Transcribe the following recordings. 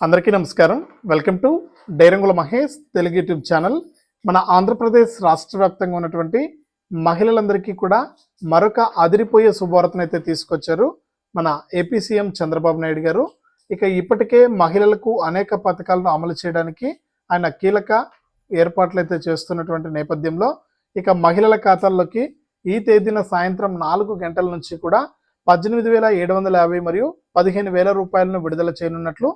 అందరికీ నమస్కారం. Welcome to Dairangula Mahesh Telugu YouTube channel. మన ఆంధ్రప్రదేశ్ రాష్ట్ర వ్యాప్తంగా ఉన్నటువంటి మహిళలందరికీ కూడా మరొక అదిరిపోయే శుభవార్తను అయితే తీసుకొచ్చారు మన ఏపీ సీఎం చంద్రబాబు నాయుడు గారు. ఇక ఇప్పటికే మహిళలకు అనేక పథకాలను అమలు చేయడానికి ఆయన కీలక ఏర్పాట్లు అయితే చేస్తున్నటువంటి నేపథ్యంలో ఇక మహిళల ఖాతాల్లోకి ఈ తేదీన సాయంత్రం నాలుగు గంటల నుంచి కూడా పద్దెనిమిది వేల ఏడు వందల యాభై మరియు పదిహేను వేల రూపాయలను విడుదల చేయనున్నట్లు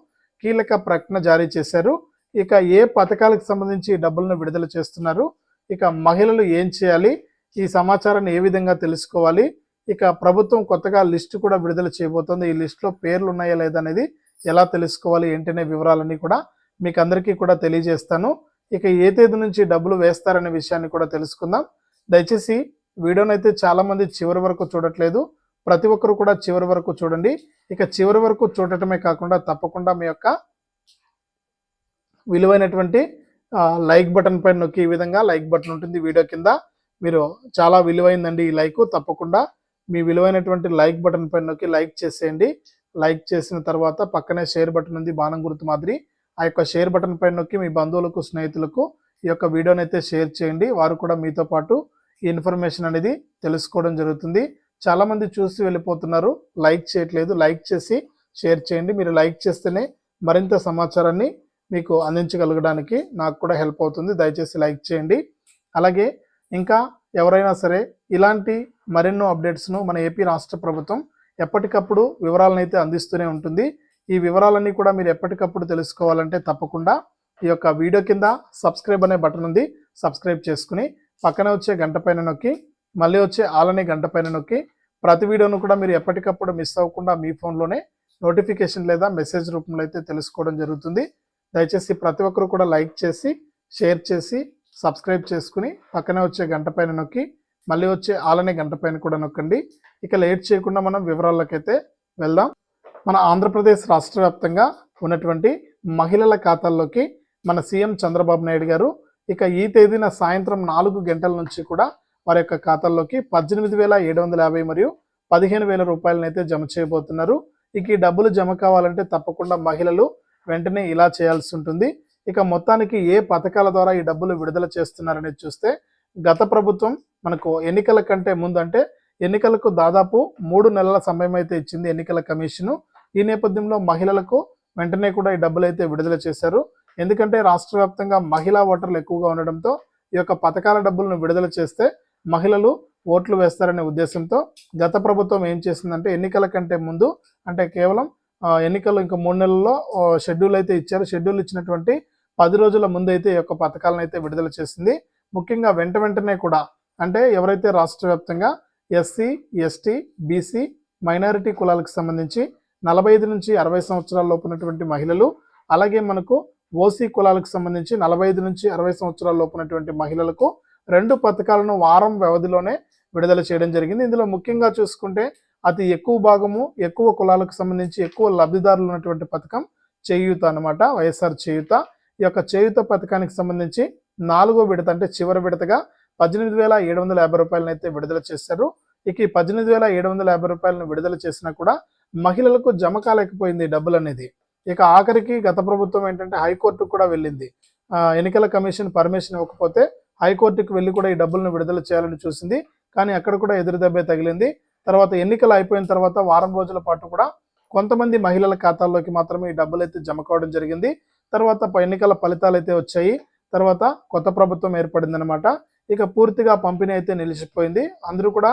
కీలక ప్రకటన జారీ చేశారు. ఇక ఏ పథకాలకు సంబంధించి డబ్బులను విడుదల చేస్తున్నారు? ఇక మహిళలు ఏం చేయాలి? ఈ సమాచారాన్ని ఏ విధంగా తెలుసుకోవాలి? ఇక ప్రభుత్వం కొత్తగా లిస్టు కూడా విడుదల చేయబోతోంది. ఈ లిస్టులో పేర్లు ఉన్నాయా లేదా అనేది ఎలా తెలుసుకోవాలి? ఏంటనే వివరాలన్నీ కూడా మీకు అందరికీ కూడా తెలియజేస్తాను. ఇక ఏ తేదీ నుంచి డబ్బులు వేస్తారనే విషయాన్ని కూడా తెలుసుకుందాం. దయచేసి వీడియోనైతే చాలామంది చివరి వరకు చూడట్లేదు. ప్రతి ఒక్కరు కూడా చివరి వరకు చూడండి. ఇక చివరి వరకు చూడటమే కాకుండా తప్పకుండా మీ యొక్క విలువైనటువంటి లైక్ బటన్ పైన నొక్కి ఈ విధంగా లైక్ బటన్ ఉంటుంది వీడియో కింద. మీరు చాలా విలువైందండి ఈ లైక్. తప్పకుండా మీ విలువైనటువంటి లైక్ బటన్ పైన నొక్కి లైక్ చేసేయండి. లైక్ చేసిన తర్వాత పక్కనే షేర్ బటన్ ఉంది బాణం గుర్తు మాదిరి. ఆ యొక్క షేర్ బటన్ పైన నొక్కి మీ బంధువులకు స్నేహితులకు ఈ యొక్క వీడియోనైతే అయితే షేర్ చేయండి. వారు కూడా మీతో పాటు ఈ ఇన్ఫర్మేషన్ అనేది తెలుసుకోవడం జరుగుతుంది. చాలా మంది చూసి వెళ్ళిపోతున్నారు. లైక్ చేయట్లేదు. లైక్ చేసి షేర్ చేయండి. మీరు లైక్ చేస్తేనే మరింత సమాచారాన్ని మీకు అందించగలగడానికి నాకు కూడా హెల్ప్ అవుతుంది. దయచేసి లైక్ చేయండి. అలాగే ఇంకా ఎవరైనా సరే ఇలాంటి మరెన్నో అప్డేట్స్ను మన ఏపీ రాష్ట్ర ప్రభుత్వం ఎప్పటికప్పుడు వివరాలను అయితే అందిస్తూనే ఉంటుంది. ఈ వివరాలన్నీ కూడా మీరు ఎప్పటికప్పుడు తెలుసుకోవాలంటే తప్పకుండా ఈ యొక్క వీడియో కింద సబ్స్క్రైబ్ అనే బటన్ ఉంది. సబ్స్క్రైబ్ చేసుకుని పక్కనే వచ్చే గంట పైన నొక్కి మళ్ళీ వచ్చే ఆలనే గంట పైన నొక్కి ప్రతి వీడియోను కూడా మీరు ఎప్పటికప్పుడు మిస్ అవ్వకుండా మీ ఫోన్లోనే నోటిఫికేషన్ లేదా మెసేజ్ రూపంలో అయితే తెలుసుకోవడం జరుగుతుంది. దయచేసి ప్రతి ఒక్కరు కూడా లైక్ చేసి షేర్ చేసి సబ్స్క్రైబ్ చేసుకుని పక్కనే వచ్చే గంట పైన నొక్కి మళ్ళీ వచ్చే ఆలనే గంట పైన కూడా నొక్కండి. ఇక లేట్ చేయకుండా మనం వివరాల్లోకైతే వెళ్దాం. మన ఆంధ్రప్రదేశ్ రాష్ట్ర వ్యాప్తంగా ఉన్నటువంటి మహిళల ఖాతాల్లోకి మన సీఎం చంద్రబాబు నాయుడు గారు ఇక ఈ తేదీన సాయంత్రం నాలుగు గంటల నుంచి కూడా వారి యొక్క ఖాతాల్లోకి పద్దెనిమిది వేల ఏడు వందల యాభై మరియు పదిహేను వేల రూపాయలను అయితే జమ చేయబోతున్నారు. ఇక ఈ డబ్బులు జమ కావాలంటే తప్పకుండా మహిళలు వెంటనే ఇలా చేయాల్సి ఉంటుంది. ఇక మొత్తానికి ఏ పథకాల ద్వారా ఈ డబ్బులు విడుదల చేస్తున్నారనేది చూస్తే గత ప్రభుత్వం మనకు ఎన్నికల కంటే ముందు అంటే ఎన్నికలకు దాదాపు మూడు నెలల సమయం అయితే ఇచ్చింది ఎన్నికల కమిషను. ఈ నేపథ్యంలో మహిళలకు వెంటనే కూడా ఈ డబ్బులు అయితే విడుదల చేశారు. ఎందుకంటే రాష్ట్ర వ్యాప్తంగా మహిళా ఓటర్లు ఎక్కువగా ఉండడంతో ఈ యొక్క పథకాల డబ్బులను విడుదల చేస్తే మహిళలు ఓట్లు వేస్తారనే ఉద్దేశంతో గత ప్రభుత్వం ఏం చేసిందంటే ఎన్నికల కంటే ముందు అంటే కేవలం ఎన్నికలు ఇంకా మూడు నెలల్లో షెడ్యూల్ అయితే ఇచ్చారు. షెడ్యూల్ ఇచ్చినటువంటి పది రోజుల ముందు అయితే ఈ యొక్క పథకాలను అయితే విడుదల చేసింది. ముఖ్యంగా వెంట వెంటనే కూడా అంటే ఎవరైతే రాష్ట్ర వ్యాప్తంగా ఎస్సీ ఎస్టీ బీసీ మైనారిటీ కులాలకు సంబంధించి నలభై ఐదు నుంచి అరవై సంవత్సరాల లోపు ఉన్నటువంటి మహిళలు అలాగే మనకు ఓసీ కులాలకు సంబంధించి నలభై ఐదు నుంచి అరవై సంవత్సరాల లోపు ఉన్నటువంటి మహిళలకు రెండు పథకాలను వారం వ్యవధిలోనే విడుదల చేయడం జరిగింది. ఇందులో ముఖ్యంగా చూసుకుంటే అతి ఎక్కువ భాగము ఎక్కువ కులాలకు సంబంధించి ఎక్కువ లబ్ధిదారులు ఉన్నటువంటి పథకం చేయూత అనమాట వైఎస్ఆర్ చేయూత. ఈ యొక్క చేయూత పథకానికి సంబంధించి నాలుగో విడత అంటే చివరి విడతగా పద్దెనిమిది వేల ఏడు వందల యాభై రూపాయలను అయితే విడుదల చేశారు. ఇక ఈ పద్దెనిమిది వేల ఏడు వందల యాభై రూపాయలను విడుదల చేసినా కూడా మహిళలకు జమ కాలేకపోయింది డబ్బులు అనేది. ఇక ఆఖరికి గత ప్రభుత్వం ఏంటంటే హైకోర్టుకు కూడా వెళ్ళింది. ఎన్నికల కమిషన్ పర్మిషన్ ఇవ్వకపోతే హైకోర్టుకు వెళ్ళి కూడా ఈ డబ్బులను విడుదల చేయాలని చూసింది. కానీ అక్కడ కూడా ఎదురు దెబ్బే తగిలింది. తర్వాత ఎన్నికలు అయిపోయిన తర్వాత వారం రోజుల పాటు కూడా కొంతమంది మహిళల ఖాతాల్లోకి మాత్రమే ఈ డబ్బులు అయితే జమ కావడం జరిగింది. తర్వాత ఎన్నికల ఫలితాలు అయితే వచ్చాయి. తర్వాత కొత్త ప్రభుత్వం ఏర్పడిందనమాట ఇక పూర్తిగా పంపిణీ అయితే నిలిచిపోయింది. అందరూ కూడా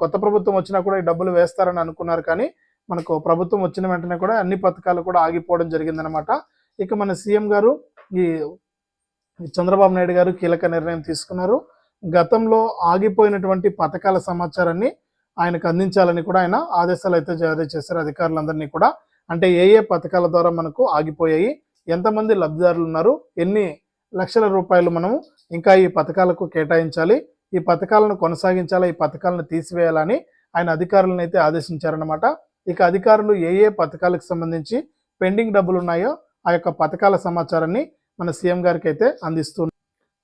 కొత్త ప్రభుత్వం వచ్చినా కూడా ఈ డబ్బులు వేస్తారని అనుకున్నారు. కానీ మనకు ప్రభుత్వం వచ్చిన వెంటనే కూడా అన్ని పథకాలు కూడా ఆగిపోవడం జరిగిందనమాట ఇక మన సీఎం గారు ఈ చంద్రబాబు నాయుడు గారు కీలక నిర్ణయం తీసుకున్నారు. గతంలో ఆగిపోయినటువంటి పథకాల సమాచారాన్ని ఆయనకు అందించాలని కూడా ఆయన ఆదేశాలు అయితే జారీ చేశారు. అధికారులందరినీ కూడా అంటే ఏ ఏ పథకాల ద్వారా మనకు ఆగిపోయాయి ఎంతమంది లబ్ధిదారులు ఉన్నారు ఎన్ని లక్షల రూపాయలు మనము ఇంకా ఈ పథకాలకు కేటాయించాలి ఈ పథకాలను కొనసాగించాలా ఈ పథకాలను తీసివేయాలని ఆయన అధికారులను అయితే ఆదేశించారనమాట ఇక అధికారులు ఏ ఏ పథకాలకు సంబంధించి పెండింగ్ డబ్బులు ఉన్నాయో ఆ యొక్క పథకాల సమాచారాన్ని మన సీఎం గారికి అయితే అందిస్తూ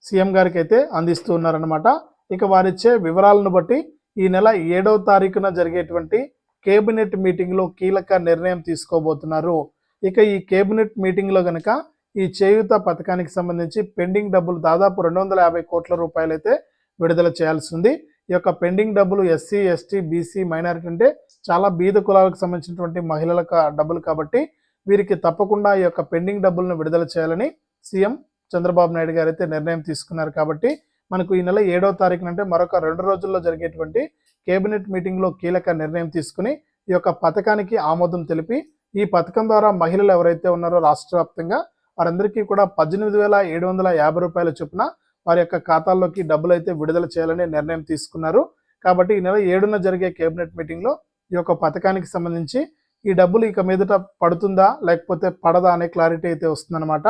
సీఎం గారికి అయితే అందిస్తూ ఉన్నారనమాట ఇక వారిచ్చే వివరాలను బట్టి ఈ నెల ఏడవ తారీఖున జరిగేటువంటి కేబినెట్ మీటింగ్లో కీలక నిర్ణయం తీసుకోబోతున్నారు. ఇక ఈ కేబినెట్ మీటింగ్లో కనుక ఈ చేయూత పథకానికి సంబంధించి పెండింగ్ డబ్బులు దాదాపు రెండు వందల యాభై కోట్ల రూపాయలు అయితే విడుదల చేయాల్సి ఉంది. ఈ యొక్క పెండింగ్ డబ్బులు ఎస్సీ ఎస్టీ బీసీ మైనారిటీ అంటే చాలా బీద కులాలకు సంబంధించినటువంటి మహిళలకు డబ్బులు కాబట్టి వీరికి తప్పకుండా ఈ యొక్క పెండింగ్ డబ్బులను విడుదల చేయాలని సీఎం చంద్రబాబు నాయుడు గారు అయితే నిర్ణయం తీసుకున్నారు కాబట్టి మనకు ఈ నెల ఏడవ తారీఖున అంటే మరొక రెండు రోజుల్లో జరిగేటువంటి కేబినెట్ మీటింగ్లో కీలక నిర్ణయం తీసుకుని ఈ యొక్క పథకానికి ఆమోదం తెలిపి ఈ పథకం ద్వారా మహిళలు ఎవరైతే ఉన్నారో రాష్ట్ర వ్యాప్తంగా వారందరికీ కూడా పద్దెనిమిది వేల ఏడు వందల యాభై రూపాయల చొప్పున వారి యొక్క ఖాతాల్లోకి డబ్బులు అయితే విడుదల చేయాలని నిర్ణయం తీసుకున్నారు. కాబట్టి ఈ నెల ఏడున జరిగే కేబినెట్ మీటింగ్లో ఈ యొక్క పథకానికి సంబంధించి ఈ డబ్బులు ఇక మీదట పడుతుందా లేకపోతే పడదా అనే క్లారిటీ అయితే వస్తుందన్నమాట.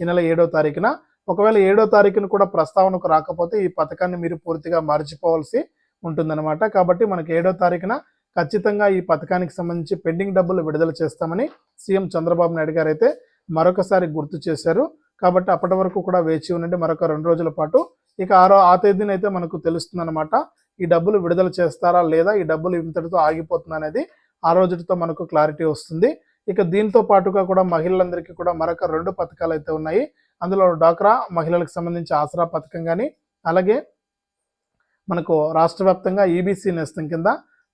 ఈ నెల ఏడో తారీఖున. ఒకవేళ ఏడో తారీఖున కూడా ప్రస్తావనకు రాకపోతే ఈ పథకాన్ని మీరు పూర్తిగా మర్చిపోవాల్సి ఉంటుందన్నమాట. కాబట్టి మనకి ఏడో తారీఖున ఖచ్చితంగా ఈ పథకానికి సంబంధించి పెండింగ్ డబ్బులు విడుదల చేస్తామని సీఎం చంద్రబాబు నాయుడు గారు అయితే మరొకసారి గుర్తు చేశారు. కాబట్టి అప్పటి వరకు కూడా వేచి ఉండండి. మరొక రెండు రోజుల పాటు ఇక ఆరో ఆ తేదీన అయితే మనకు తెలుస్తుందన్నమాట. ఈ డబ్బులు విడుదల చేస్తారా లేదా? ఈ డబ్బులు ఇంతటితో ఆగిపోతుంది అనేది ఆ రోజుతో మనకు క్లారిటీ వస్తుంది. ఇక దీంతో పాటుగా కూడా మహిళలందరికీ కూడా మరొక రెండు పథకాలు అయితే ఉన్నాయి. అందులో డాక్రా మహిళలకు సంబంధించి ఆసరా పథకం కానీ అలాగే మనకు రాష్ట్ర వ్యాప్తంగా ఈబీసీ నేస్తం కింద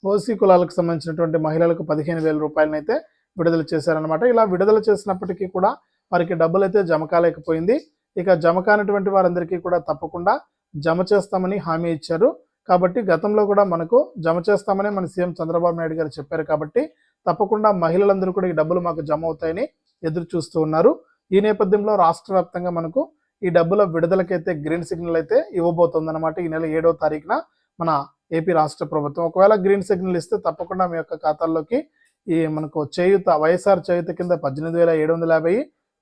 ఓసీ కులాలకు సంబంధించినటువంటి మహిళలకు పదిహేను వేల రూపాయలనైతే విడుదల చేశారనమాట ఇలా విడుదల చేసినప్పటికీ కూడా వారికి డబ్బులు అయితే జమ కాలేకపోయింది. ఇక జమ కానటువంటి వారందరికీ కూడా తప్పకుండా జమ చేస్తామని హామీ ఇచ్చారు. కాబట్టి గతంలో కూడా మనకు జమ చేస్తామని మన సీఎం చంద్రబాబు నాయుడు గారు చెప్పారు కాబట్టి తప్పకుండా మహిళలందరూ కూడా ఈ డబ్బులు మాకు జమ అవుతాయని ఎదురు చూస్తూ ఉన్నారు. ఈ నేపథ్యంలో రాష్ట్ర వ్యాప్తంగా మనకు ఈ డబ్బుల విడుదలకైతే గ్రీన్ సిగ్నల్ అయితే ఇవ్వబోతుందన్నమాట. ఈ నెల ఏడవ తారీఖున మన ఏపీ రాష్ట్ర ప్రభుత్వం. ఒకవేళ గ్రీన్ సిగ్నల్ ఇస్తే తప్పకుండా మీ యొక్క ఖాతాల్లోకి ఈ మనకు చేయుత వైఎస్ఆర్ చేయుత కింద పద్దెనిమిది వేల ఏడు వందల యాభై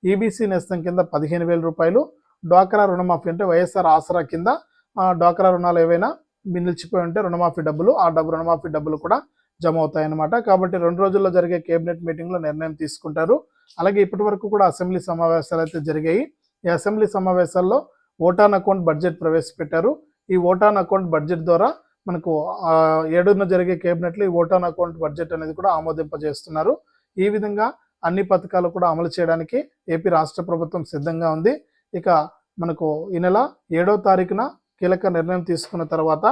ఈబీసీ నేస్తం కింద పదిహేను వేల రూపాయలు డ్వాక్రా రుణమాఫీ అంటే వైఎస్ఆర్ ఆసరా కింద డ్వాక్రా రుణాలు ఏవైనా నిలిచిపోయి ఉంటే రుణమాఫీ డబ్బులు ఆ డబ్బు రుణమాఫీ డబ్బులు కూడా జమ అవుతాయి అన్నమాట కాబట్టి రెండు రోజుల్లో జరిగే కేబినెట్ మీటింగ్లో నిర్ణయం తీసుకుంటారు. అలాగే ఇప్పటి వరకు కూడా అసెంబ్లీ సమావేశాలు అయితే జరిగాయి. ఈ అసెంబ్లీ సమావేశాల్లో ఓటాన్ అకౌంట్ బడ్జెట్ ప్రవేశపెట్టారు. ఈ ఓటాన్ అకౌంట్ బడ్జెట్ ద్వారా మనకు ఏడున జరిగే కేబినెట్లో ఈ ఓటాన్ అకౌంట్ బడ్జెట్ అనేది కూడా ఆమోదింపజేస్తున్నారు. ఈ విధంగా అన్ని పథకాలు కూడా అమలు చేయడానికి ఏపీ రాష్ట్ర ప్రభుత్వం సిద్ధంగా ఉంది. ఇక మనకు ఈ నెల ఏడో తారీఖున కీలక నిర్ణయం తీసుకున్న తర్వాత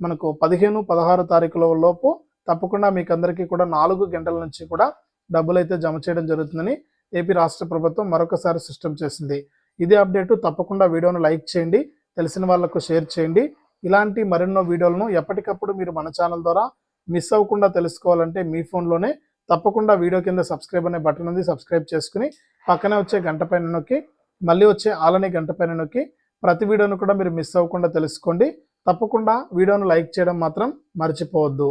మనకు పదిహేను పదహారు తారీఖుల లోపు తప్పకుండా మీకు అందరికీ కూడా నాలుగు గంటల నుంచి కూడా డబ్బులు అయితే జమ చేయడం జరుగుతుందని ఏపీ రాష్ట్ర ప్రభుత్వం మరొకసారి సిస్టమ్ చేసింది. ఇదే అప్డేటు తప్పకుండా వీడియోను లైక్ చేయండి తెలిసిన వాళ్ళకు షేర్ చేయండి. ఇలాంటి మరెన్నో వీడియోలను ఎప్పటికప్పుడు మీరు మన ఛానల్ ద్వారా మిస్ అవ్వకుండా తెలుసుకోవాలంటే మీ ఫోన్లోనే తప్పకుండా వీడియో కింద సబ్స్క్రైబ్ అనే బటన్ ఉంది సబ్స్క్రైబ్ చేసుకుని పక్కనే వచ్చే గంట పైన నొక్కి మళ్ళీ వచ్చే ఆలనే గంట పైన నొక్కి ప్రతి వీడియోను కూడా మీరు మిస్ అవ్వకుండా తెలుసుకోండి. తప్పకుండా వీడియోను లైక్ చేయడం మాత్రం మర్చిపోవద్దు.